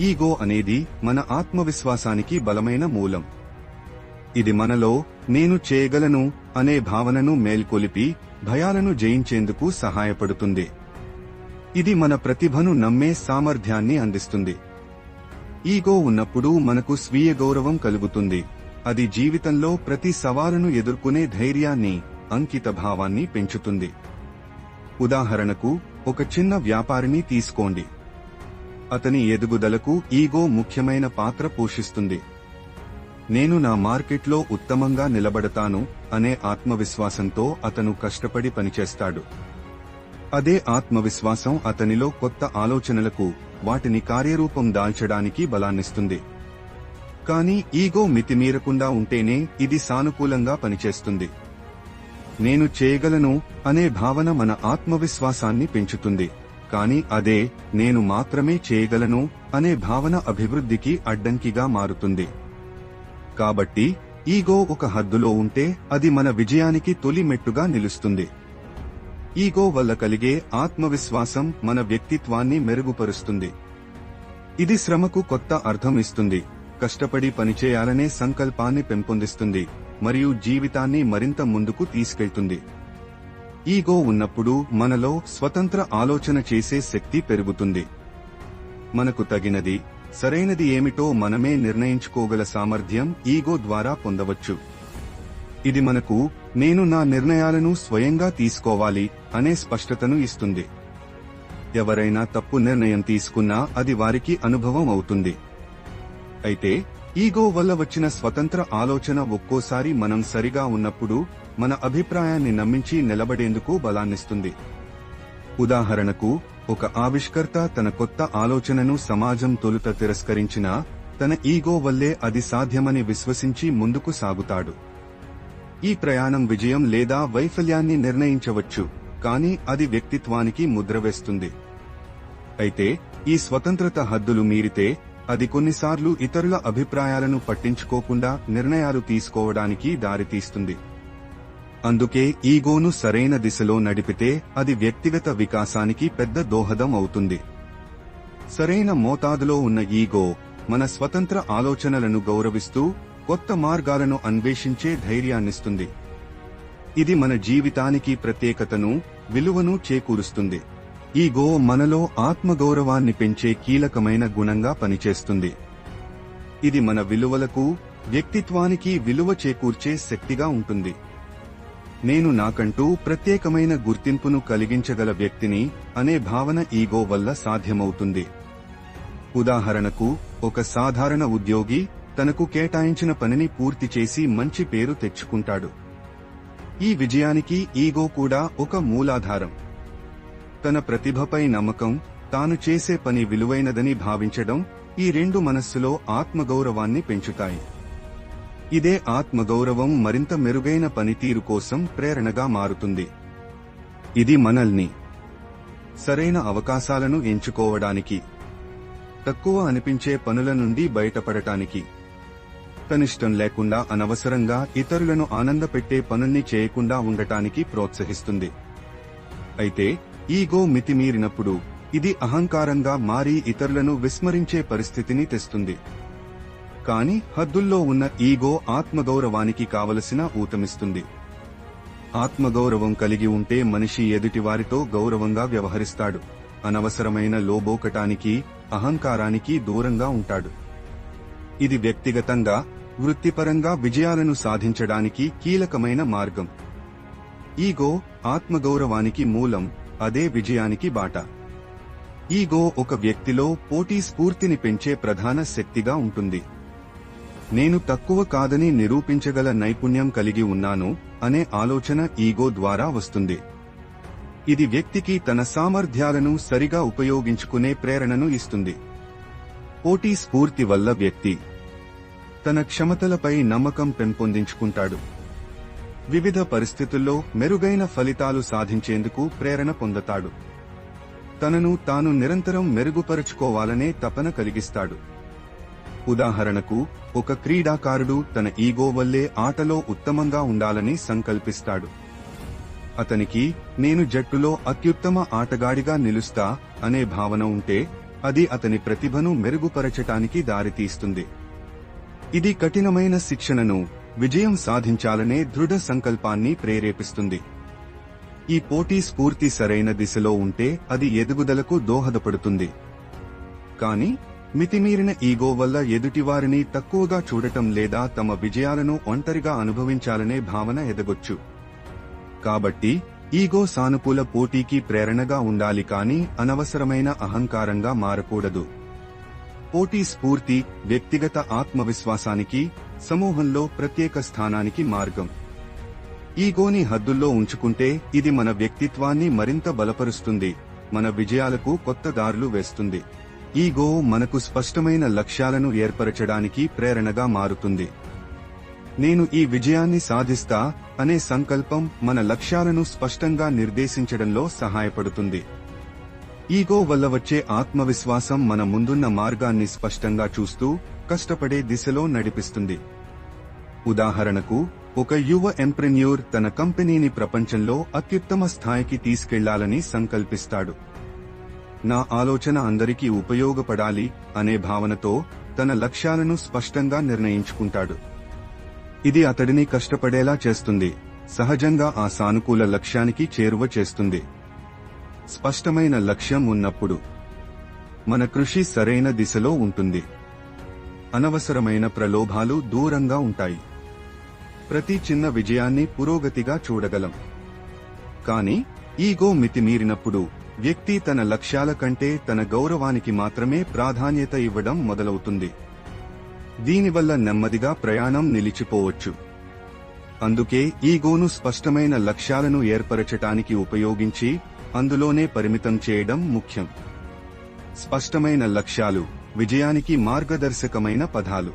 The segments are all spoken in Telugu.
ఈగో అనేది మన ఆత్మవిశ్వాసానికి బలమైన మూలం. ఇది మనలో నేను చేయగలను అనే భావనను మేల్కొలిపి భయాలను జయించేందుకు సహాయపడుతుంది. ఇది మన ప్రతిభను నమ్మే సామర్థ్యాన్ని అందిస్తుంది. ఈగో ఉన్నప్పుడు మనకు స్వీయ గౌరవం కలుగుతుంది. అది జీవితంలో ప్రతి సవాలును ఎదుర్కొనే ధైర్యాన్ని అంకిత భావాన్ని పెంచుతుంది. ఉదాహరణకు ఒక చిన్న వ్యాపారిని తీసుకోండి. అతని ఎదుగుదలకు ఈగో ముఖ్యమైన పాత్ర పోషిస్తుంది. నేను నా మార్కెట్లో ఉత్తమంగా నిలబడతాను అనే ఆత్మవిశ్వాసంతో అతను కష్టపడి పనిచేస్తాడు. అదే ఆత్మవిశ్వాసం అతనిలో కొత్త ఆలోచనలకు వాటిని కార్యరూపం దాల్చడానికి బలాన్నిస్తుంది. కానీ ఈగో మితిమీరకుండా ఉంటేనే ఇది సానుకూలంగా పనిచేస్తుంది. నేను చేయగలను అనే భావన మన ఆత్మవిశ్వాసాన్ని పెంచుతుంది. కానీ అదే నేను మాత్రమే చేయగలను అనే భావన అభివృద్ధికి అడ్డంకిగా మారుతుంది. కాబట్టి ఈగో ఒక హద్దులో ఉంటే అది మన విజయానికి తొలి మెట్టుగా నిలుస్తుంది. ఈగో వల్ల కలిగే ఆత్మవిశ్వాసం మన వ్యక్తిత్వాన్ని మెరుగుపరుస్తుంది. ఇది శ్రమకు కొత్త అర్థం ఇస్తుంది. కష్టపడి పనిచేయాలనే సంకల్పాన్ని పెంపొందిస్తుంది. మరియు జీవితాన్ని మరింత ముందుకు తీసుకెళ్తుంది. ఈగో ఉన్నప్పుడు మనలో స్వతంత్ర ఆలోచన చేసే శక్తి పెరుగుతుంది. మనకు తగినది సరైనది ఏమిటో మనమే నిర్ణయించుకోగల సామర్థ్యం ఈగో ద్వారా పొందవచ్చు. ఇది మనకు నేను నా నిర్ణయాలను స్వయంగా తీసుకోవాలి అనే స్పష్టతను ఇస్తుంది. ఎవరైనా తప్పు నిర్ణయం తీసుకున్నా అది వారికి అనుభవం అవుతుంది. అయితే ఈగో వల్ల వచ్చిన స్వతంత్ర ఆలోచన ఒక్కోసారి మనం సరిగా ఉన్నప్పుడు మన అభిప్రాయాన్ని నమ్మించి నిలబడేందుకు బలాన్నిస్తుంది. ఉదాహరణకు ఒక ఆవిష్కర్త తన కొత్త ఆలోచనను సమాజం తొలుత తిరస్కరించినా తన ఈగో వల్లే అది సాధ్యమని విశ్వసించి ముందుకు సాగుతాడు. ఈ ప్రయాణం విజయం లేదా వైఫల్యాన్ని నిర్ణయించవచ్చు కానీ అది వ్యక్తిత్వానికి ముద్ర వేస్తుంది. అయితే ఈ స్వతంత్రత హద్దులు మీరితే అది కొన్నిసార్లు ఇతరుల అభిప్రాయాలను పట్టించుకోకుండా నిర్ణయాలు తీసుకోవడానికి దారితీస్తుంది. అందుకే ఈగోను సరైన దిశలో నడిపితే అది వ్యక్తిగత వికాసానికి పెద్ద దోహదం అవుతుంది. సరైన మోతాదులో ఉన్న ఈగో మన స్వతంత్ర ఆలోచనలను గౌరవిస్తూ కొత్త మార్గాలను అన్వేషించే ధైర్యాన్నిస్తుంది. ఇది మన జీవితానికి ప్రత్యేకతను విలువను చేకూరుస్తుంది. ఈగో మనలో ఆత్మగౌరవాన్ని పెంచే కీలకమైన గుణంగా పనిచేస్తుంది. ఇది మన విలువలకు వ్యక్తిత్వానికి విలువ చేకూర్చే శక్తిగా ఉంటుంది. నేను నాకంటూ ప్రత్యేకమైన గుర్తింపును కలిగించగల వ్యక్తిని అనే భావన ఈగో వల్ల సాధ్యమవుతుంది. ఉదాహరణకు ఒక సాధారణ ఉద్యోగి తనకు కేటాయించిన పనిని పూర్తి చేసి మంచి పేరు తెచ్చుకుంటాడు. ఈ విజయానికి ఈగో కూడా ఒక మూలాధారం. తన ప్రతిభపై నమ్మకం తాను చేసే పని విలువైనదని భావించడం ఈ రెండు మనస్సులో ఆత్మగౌరవాన్ని పెంచుతాయి. ఇదే ఆత్మగౌరవం మరింత మెరుగైన పనితీరు కోసం ప్రేరణగా మారుతుంది. ఇది మనల్ని సరైన అవకాశాలను ఎంచుకోవడానికి తక్కువ అనిపించే పనుల నుండి బయటపడటానికి కనిష్టం లేకుండా అనవసరంగా ఇతరులను ఆనందపెట్టే పనుల్ని చేయకుండా ఉండటానికి ప్రోత్సహిస్తుంది. అయితే ఈగో మితిమీరినప్పుడు ఇది అహంకారంగా మారి ఇతరులను విస్మరించే పరిస్థితిని తెస్తుంది. కానీ హద్దుల్లో ఉన్న ఈగో ఆత్మగౌరవానికి కావలసిన ఊతమిస్తుంది. ఆత్మగౌరవం కలిగి ఉంటే మనిషి ఎదుటివారితో గౌరవంగా వ్యవహరిస్తాడు. అనవసరమైన లోబోకటానికి అహంకారానికి దూరంగా ఉంటాడు. ఇది వ్యక్తిగతంగా వృత్తిపరంగా విజయాలను సాధించడానికి కీలకమైన మార్గం. ఈగో ఆత్మగౌరవానికి మూలం అదే విజయానికి బాట. ఈగో ఒక వ్యక్తిలో పోటీ స్ఫూర్తిని పెంచే ప్రధాన శక్తిగా ఉంటుంది. నేను తక్కువ కాదని నిరూపించగల నైపుణ్యం కలిగి ఉన్నాను అనే ఆలోచన ఈగో ద్వారా వస్తుంది. ఇది వ్యక్తికి తన సామర్థ్యాలను సరిగా ఉపయోగించుకునే ప్రేరణను ఇస్తుంది. పోటీ స్ఫూర్తి వల్ల వ్యక్తి తన క్షమతలపై నమ్మకం పెంపొందించుకుంటాడు. వివిధ పరిస్థితుల్లో మెరుగైన ఫలితాలు సాధించేందుకు ప్రేరణ పొందతాడు. తనను తాను నిరంతరం మెరుగుపరుచుకోవాలనే తపన కలిగిస్తాడు. ఉదాహరణకు ఒక క్రీడాకారుడు తన ఈగో వల్లే ఆటలో ఉత్తమంగా ఉండాలని సంకల్పిస్తాడు. అతనికి నేను జట్టులో అత్యుత్తమ ఆటగాడిగా నిలుస్తా అనే భావన ఉంటే అది అతని ప్రతిభను మెరుగుపరచటానికి దారితీస్తుంది. ఇది కఠినమైన శిక్షణను విజయం సాధించాలనే దృఢ సంకల్పాన్ని ప్రేరేపిస్తుంది. ఈ పోటీ స్ఫూర్తి సరైన దిశలో ఉంటే అది ఎదుగుదలకు దోహదపడుతుంది. కానీ మితిమీరిన ఈగో వల్ల ఎదుటివారిని తక్కువగా చూడటం లేదా తమ విజయాలను ఒంటరిగా అనుభవించాలనే భావన ఎదగొచ్చు. కాబట్టి ఈగో సానుకూల పోటీకి ప్రేరణగా ఉండాలి కాని అనవసరమైన అహంకారంగా మారకూడదు. పోటీ స్ఫూర్తి వ్యక్తిగత ఆత్మవిశ్వాసానికి సమూహంలో ప్రత్యేక స్థానానికి మార్గం. ఈగోని హద్దుల్లో ఉంచుకుంటే ఇది మన వ్యక్తిత్వాన్ని మరింత బలపరుస్తుంది మన విజయాలకు కొత్త దారులు వేస్తుంది. ఈగో మనకు స్పష్టమైన లక్ష్యాలను ఏర్పరచడానికి ప్రేరణగా మారుతుంది. నేను ఈ విజయాన్ని సాధిస్తా అనే సంకల్పం మన లక్ష్యాలను స్పష్టంగా నిర్దేశించడంలో సహాయపడుతుంది. ఈగో వల్ల వచ్చే ఆత్మవిశ్వాసం మన ముందున్న మార్గాన్ని స్పష్టంగా చూస్తూ కష్టపడే దిశలో నడిపిస్తుంది. ఉదాహరణకు ఒక యువ ఎంప్రెన్యూర్ తన కంపెనీని ప్రపంచంలో అత్యుత్తమ స్థాయికి తీసుకెళ్ళాలని సంకల్పిస్తాడు. నా ఆలోచన అందరికీ ఉపయోగపడాలి అనే భావనతో తన లక్ష్యాలను స్పష్టంగా నిర్ణయించుకుంటాడు. ఇది అతడిని కష్టపడేలా చేస్తుంది. సహజంగా ఆ సానుకూల లక్ష్యానికి చేరువ చేస్తుంది. స్పష్టమైన లక్ష్యం ఉన్నప్పుడు మన కృషి సరైన దిశలో ఉంటుంది. అనవసరమైన ప్రలోభాలు దూరంగా ఉంటాయి. ప్రతి చిన్న విజయాన్ని పురోగతిగా చూడగలం. కాని ఈగో మితిమీరినప్పుడు వ్యక్తి తన లక్ష్యాల కంటే తన గౌరవానికి మాత్రమే ప్రాధాన్యత ఇవ్వడం మొదలవుతుంది. దీనివల్ల నెమ్మదిగా ప్రయాణం నిలిచిపోవచ్చు. అందుకే ఈగోను స్పష్టమైన లక్ష్యాలను ఏర్పరచటానికి ఉపయోగించి అందులోనే పరిమితం చేయడం ముఖ్యం. స్పష్టమైన లక్ష్యాలు విజయానికి మార్గదర్శకమైన పదాలు.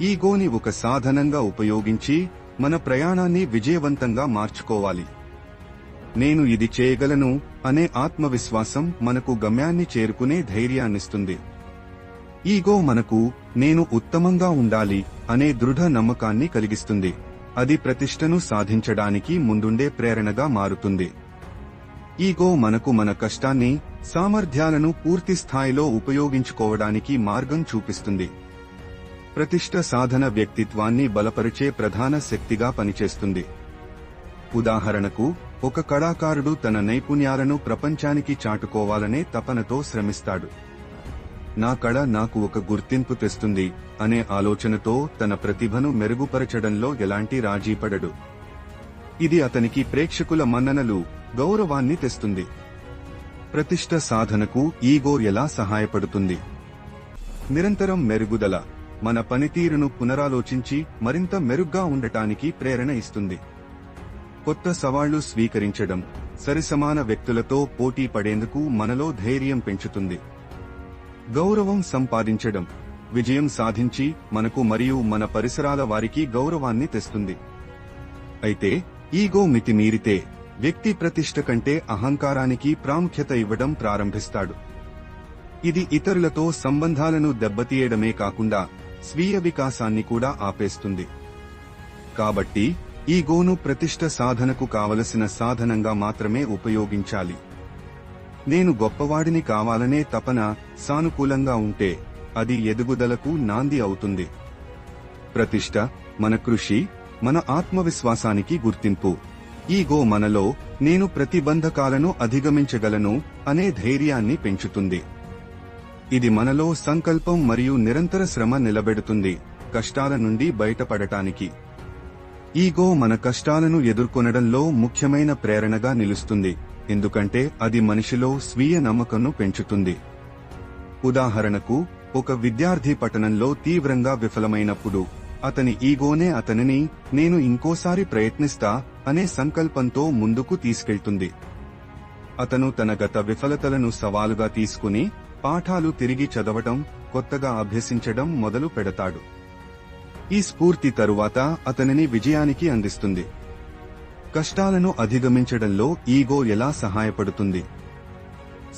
ఈగోని ఒక సాధనంగా ఉపయోగించి మన ప్రయాణాన్ని విజయవంతంగా మార్చుకోవాలి. నేను ఇది చేయగలను అనే ఆత్మవిశ్వాసం మనకు గమ్యాన్ని చేరుకునే ధైర్యాన్నిస్తుంది. ఈగో మనకు నేను ఉత్తమంగా ఉండాలి అనే దృఢ నమ్మకాన్ని కలిగిస్తుంది. అది ప్రతిష్టను సాధించడానికి ముందుండే ప్రేరణగా మారుతుంది. ఈగో మనకు మన కష్టాన్ని సామర్థ్యాలను పూర్తి స్థాయిలో ఉపయోగించుకోవడానికి మార్గం చూపిస్తుంది. ప్రతిష్ట సాధన వ్యక్తిత్వాన్ని బలపరిచే ప్రధాన శక్తిగా పనిచేస్తుంది. ఉదాహరణకు ఒక కళాకారుడు తన నైపుణ్యాలను ప్రపంచానికి చాటుకోవాలనే తపనతో శ్రమిస్తాడు. నా కళ నాకు ఒక గుర్తింపు తెస్తుంది అనే ఆలోచనతో తన ప్రతిభను మెరుగుపరచడంలో ఎలాంటి రాజీపడడు ఇది అతనికి ప్రేక్షకుల మన్ననలు గౌరవాన్ని తెస్తుంది. ప్రతిష్ట సాధనకు ఈగో ఎలా సహాయపడుతుంది? నిరంతరం మెరుగుదల మన పనితీరును పునరాలోచించి మరింత మెరుగ్గా ఉండటానికి ప్రేరణ ఇస్తుంది. కొత్త సవాళ్ళు స్వీకరించడం సరిసమాన వ్యక్తులతో పోటీ పడేందుకు మనలో ధైర్యం పెంచుతుంది. గౌరవం సంపాదించడం విజయం సాధించి మనకు మరియు మన పరిసరాల వారికి గౌరవాన్ని తెస్తుంది. అయితే ఈగో మితిమీరితే వ్యక్తి ప్రతిష్ట కంటే అహంకారానికి ప్రాముఖ్యత ఇవ్వడం ప్రారంభిస్తాడు. ఇది ఇతరులతో సంబంధాలను దెబ్బతీయడమే కాకుండా స్వీయ వికాసాన్ని కూడా ఆపేస్తుంది. కాబట్టి ఈగోను ప్రతిష్ట సాధనకు కావలసిన సాధనంగా మాత్రమే ఉపయోగించాలి. నేను గొప్పవాడిని కావాలనే తపన సానుకూలంగా ఉంటే అది ఎదుగుదలకు నాంది అవుతుంది. ప్రతిష్ట మన కృషి మన ఆత్మవిశ్వాసానికి గుర్తింపు. ఈగో మనలో నేను ప్రతిబంధకాలను అధిగమించగలను అనే ధైర్యాన్ని పెంచుతుంది. ఇది మనలో సంకల్పం మరియు నిరంతర శ్రమ నిలబెడుతుంది కష్టాల నుండి బయటపడటానికి. ఈగో మన కష్టాలను ఎదుర్కొనడంలో ముఖ్యమైన ప్రేరణగా నిలుస్తుంది ఎందుకంటే అది మనిషిలో స్వీయ నమ్మకంను పెంచుతుంది. ఉదాహరణకు ఒక విద్యార్థి పఠనంలో తీవ్రంగా విఫలమైనప్పుడు అతని ఈగోనే అతనిని నేను ఇంకోసారి ప్రయత్నిస్తా అనే సంకల్పంతో ముందుకు తీసుకెళ్తుంది. అతను తన గత విఫలతలను సవాలుగా తీసుకుని పాఠాలు తిరిగి చదవటం కొత్తగా అభ్యసించడం మొదలు పెడతాడు. ఈ స్ఫూర్తి తరువాత అతనిని విజయానికి అందిస్తుంది. కష్టాలను అధిగమించడంలో ఈగో ఎలా సహాయపడుతుంది?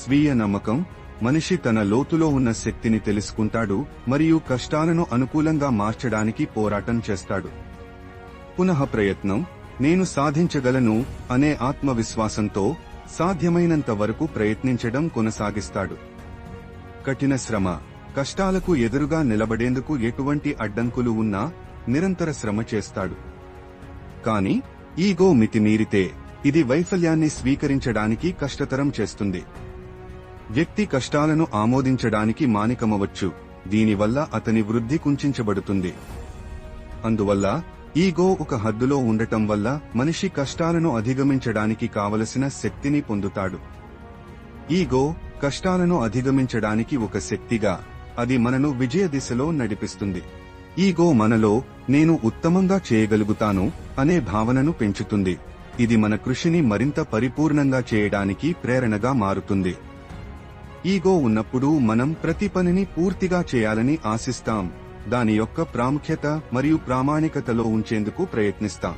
స్వీయ నమ్మకం మనిషి తన లోతులో ఉన్న శక్తిని తెలుసుకుంటాడు మరియు కష్టాలను అనుకూలంగా మార్చడానికి పోరాటం చేస్తాడు. పునః ప్రయత్నం నేను సాధించగలను అనే ఆత్మవిశ్వాసంతో సాధ్యమైనంత వరకు ప్రయత్నించడం కొనసాగిస్తాడు. కఠిన శ్రమ కష్టాలకు ఎదురుగా నిలబడేందుకు ఎటువంటి అడ్డంకులు ఉన్నా నిరంతర శ్రమ చేస్తాడు. కాని ఈగో మితిమీరితే ఇది వైఫల్యాన్ని స్వీకరించడానికి కష్టతరం చేస్తుంది. వ్యక్తి కష్టాలను ఆమోదించడానికి మానికమవచ్చు. దీనివల్ల అతని వృద్ధి కుంచించబడుతుంది. అందువల్ల ఈగో ఒక హద్దులో ఉండటం వల్ల మనిషి కష్టాలను అధిగమించడానికి కావలసిన శక్తిని పొందుతాడు. ఈగో కష్టాలను అధిగమించడానికి ఒక శక్తిగా అది మనను విజయ దిశలో నడిపిస్తుంది. ఈగో మనలో నేను ఉత్తమంగా చేయగలుగుతాను అనే భావనను పెంచుతుంది. ఇది మన కృషిని మరింత పరిపూర్ణంగా చేయడానికి ప్రేరణగా మారుతుంది. ఈగో ఉన్నప్పుడు మనం ప్రతి పనిని పూర్తిగా చేయాలని ఆశిస్తాం. దాని యొక్క ప్రాముఖ్యత మరియు ప్రామాణికతలో ఉంచేందుకు ప్రయత్నిస్తాం.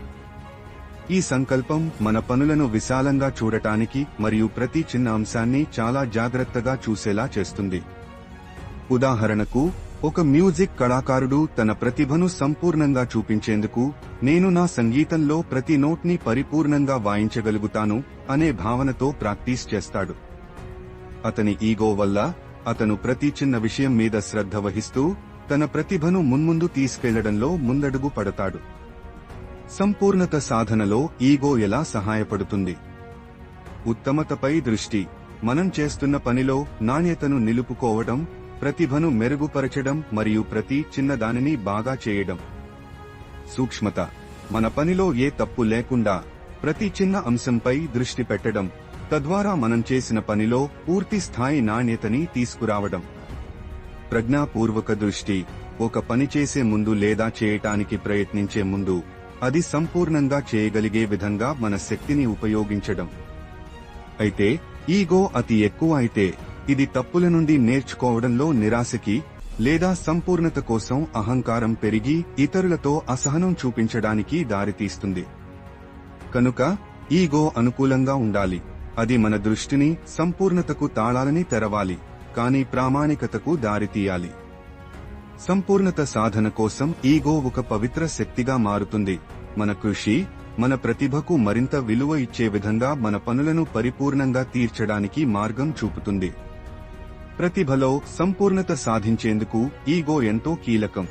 ఈ సంకల్పం మన పనులను విశాలంగా చూడటానికి మరియు ప్రతి చిన్న అంశాన్ని చాలా జాగ్రత్తగా చూసేలా చేస్తుంది. ఉదాహరణకు ఒక మ్యూజిక్ కళాకారుడు తన ప్రతిభను సంపూర్ణంగా చూపించేందుకు నేను నా సంగీతంలో ప్రతి నోట్ని పరిపూర్ణంగా వాయించగలుగుతాను అనే భావనతో ప్రాక్టీస్ చేస్తాడు. అతని ఈగో వల్ల అతను ప్రతి చిన్న విషయం మీద శ్రద్ధ వహిస్తూ తన ప్రతిభను మున్ముందు తీసుకెళ్ళడంలో ముందడుగు పడతాడు. సంపూర్ణత సాధనలో ఈగో ఎలా సహాయపడుతుంది? ఉత్తమతపై దృష్టి. మనం చేస్తున్న పనిలో నాణ్యతను నిలుపుకోవడం ప్రతిభను మెరుగుపరచడం మరియు ప్రతి చిన్నదానిని బాగా చేయడం. సూక్ష్మత. మన పనిలో ఏ తప్పు లేకుండా ప్రతి చిన్న అంశంపై దృష్టి పెట్టడం తద్వారా మనం చేసిన పనిలో పూర్తి స్థాయి నాణ్యతని తీసుకురావడం. ప్రజ్ఞాపూర్వక దృష్టి. ఒక పని చేసే ముందు లేదా చేయటానికి ప్రయత్నించే ముందు అది సంపూర్ణంగా చేయగలిగే విధంగా మన శక్తిని ఉపయోగించడం. అయితే ఈగో అతి ఎక్కువ అయితే ఇది తప్పుల నుండి నేర్చుకోవడంలో నిరాశకి లేదా సంపూర్ణత కోసం అహంకారం పెరిగి ఇతరులతో అసహనం చూపించడానికి దారితీస్తుంది. కనుక ఈగో అనుకూలంగా ఉండాలి. అది మన దృష్టిని సంపూర్ణతకు తాళాలని తెరవాలి కాని ప్రామాణికతకు దారితీయాలి. సంపూర్ణత సాధన కోసం ఈగో ఒక పవిత్ర శక్తిగా మారుతుంది. మన కృషి మన ప్రతిభకు మరింత విలువ ఇచ్చే విధంగా మన పనులను పరిపూర్ణంగా తీర్చడానికి మార్గం చూపుతుంది. ప్రతిభలో సంపూర్ణత సాధించేందుకు ఈగో ఎంతో కీలకం.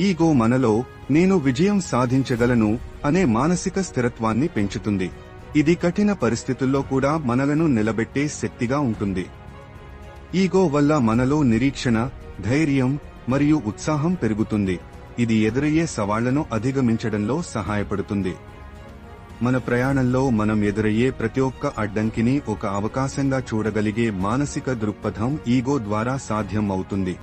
ఈగో మనలో నేను విజయం సాధించగలను అనే మానసిక స్థిరత్వాన్ని పెంచుతుంది. ఇది కఠిన పరిస్థితుల్లో కూడా మనలను నిలబెట్టే శక్తిగా ఉంటుంది. ఈగో వల్ల మనలో నిరీక్షణ ధైర్యం మరియు ఉత్సాహం పెరుగుతుంది. ఇది ఎదురయ్యే సవాళ్ళను అధిగమించడంలో సహాయపడుతుంది. మన ప్రయాణంలో మనం ఎదురయ్యే ప్రతి ఒక్క అడ్డంకిని ఒక అవకాశంగా చూడగలిగే మానసిక దృక్పథం ఈగో ద్వారా సాధ్యం అవుతుంది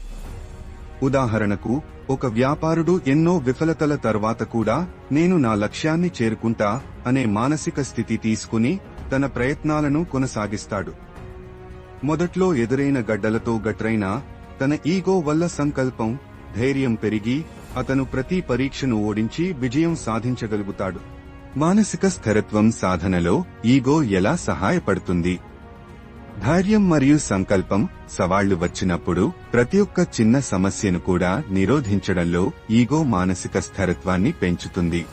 ఉదాహరణకు ఒక వ్యాపారుడు ఎన్నో విఫలతల తర్వాత కూడా నేను నా లక్ష్యాన్ని చేరుకుంటా అనే మానసిక స్థితి తీసుకుని తన ప్రయత్నాలను కొనసాగిస్తాడు. మొదట్లో ఎదురైన గడ్డలతో గట్రైనా తన ఈగో వల్ల సంకల్పం ధైర్యం పెరిగి అతను ప్రతి పరీక్షను ఓడించి విజయం సాధించగలుగుతాడు. మానసిక స్థిరత్వం సాధనలో ఈగో ఎలా సహాయపడుతుంది? ధైర్యం మరియు సంకల్పం సవాళ్ళు వచ్చినప్పుడు ప్రతి ఒక్క చిన్న సమస్యను కూడా నిరోధించడంలో ఈగో మానసిక స్థిరత్వాన్ని పెంచుతుంది.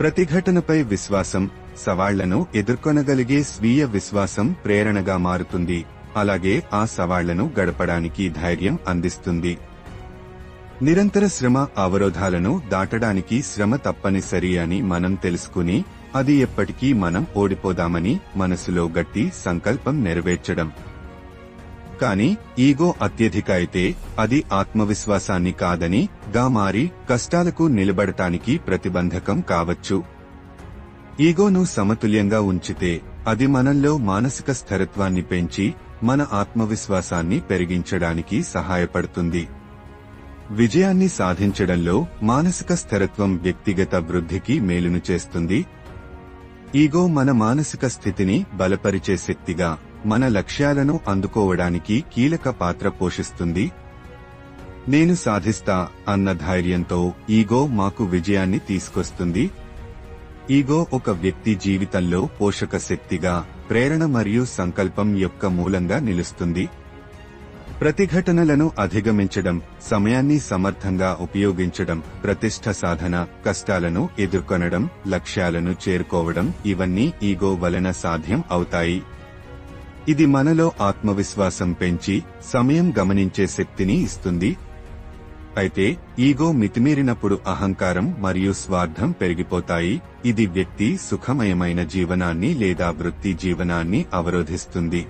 ప్రతిఘటనపై విశ్వాసం సవాళ్ళను ఎదుర్కొనగలిగే స్వీయ విశ్వాసం ప్రేరణగా మారుతుంది. అలాగే ఆ సవాళ్ళను గడపడానికి ధైర్యం అందిస్తుంది. నిరంతర శ్రమ అవరోధాలను దాటడానికి శ్రమ తప్పనిసరి అని మనం తెలుసుకుని అది ఎప్పటికీ మనం ఓడిపోదామని మనసులో గట్టి సంకల్పం నెరవేర్చడం. కాని ఈగో అత్యధిక అయితే అది ఆత్మవిశ్వాసాన్ని కాదని గా మారి కష్టాలకు నిలబడటానికి ప్రతిబంధకం కావచ్చు. ఈగోను సమతుల్యంగా ఉంచితే అది మనల్లో మానసిక స్థిరత్వాన్ని పెంచి మన ఆత్మవిశ్వాసాన్ని పెరిగించడానికి సహాయపడుతుంది. విజయాన్ని సాధించడంలో మానసిక స్థిరత్వం వ్యక్తిగత వృద్ధికి మేలును చేస్తుంది. ఈగో మన మానసిక స్థితిని బలపరిచే శక్తిగా మన లక్ష్యాలను అందుకోవడానికి కీలక పాత్ర పోషిస్తుంది. నేను సాధిస్తా అన్న ధైర్యంతో ఈగో మాకు విజయాన్ని తీసుకొస్తుంది. ఈగో ఒక వ్యక్తి జీవితంలో పోషక శక్తిగా ప్రేరణ మరియు సంకల్పం యొక్క మూలంగా నిలుస్తుంది. ప్రతిఘటనలను అధిగమించడం సమయాన్ని సమర్థంగా ఉపయోగించడం ప్రతిష్ట సాధన కష్టాలను ఎదుర్కొనడం లక్ష్యాలను చేరుకోవడం ఇవన్నీ ఈగో వలన సాధ్యం అవుతాయి. ఇది మనలో ఆత్మవిశ్వాసం పెంచి సమయం గమనించే శక్తిని ఇస్తుంది. అయితే ఈగో మితిమీరినప్పుడు అహంకారం మరియు స్వార్థం పెరిగిపోతాయి. ఇది వ్యక్తి సుఖమయమైన జీవనాన్ని లేదా వృత్తి జీవనాన్ని అవరోధిస్తుంది.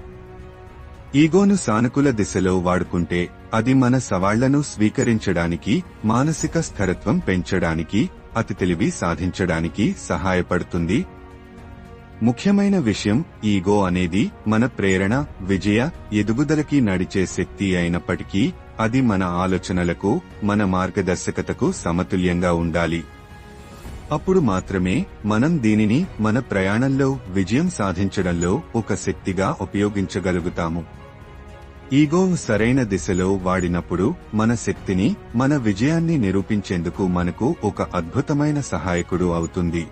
ఈగోను సానుకూల దిశలో వాడుకుంటే అది మన సవాళ్ళను స్వీకరించడానికి మానసిక స్థిరత్వం పెంచడానికి అతి తెలివి సాధించడానికి సహాయపడుతుంది. ముఖ్యమైన విషయం ఈగో అనేది మన ప్రేరణ విజయ ఎదుగుదలకి నడిచే శక్తి అయినప్పటికీ అది మన ఆలోచనలకు మన మార్గదర్శకతకు సమతుల్యంగా ఉండాలి. అప్పుడు మాత్రమే మనం దీనిని మన ప్రయాణంలో విజయం సాధించడంలో ఒక శక్తిగా ఉపయోగించగలుగుతాము. ఈగోను సరైన దిశలో వాడినప్పుడు మన శక్తిని మన విజయాన్ని నిరూపించేందుకు మనకు ఒక అద్భుతమైన సహాయకుడు అవుతుంది.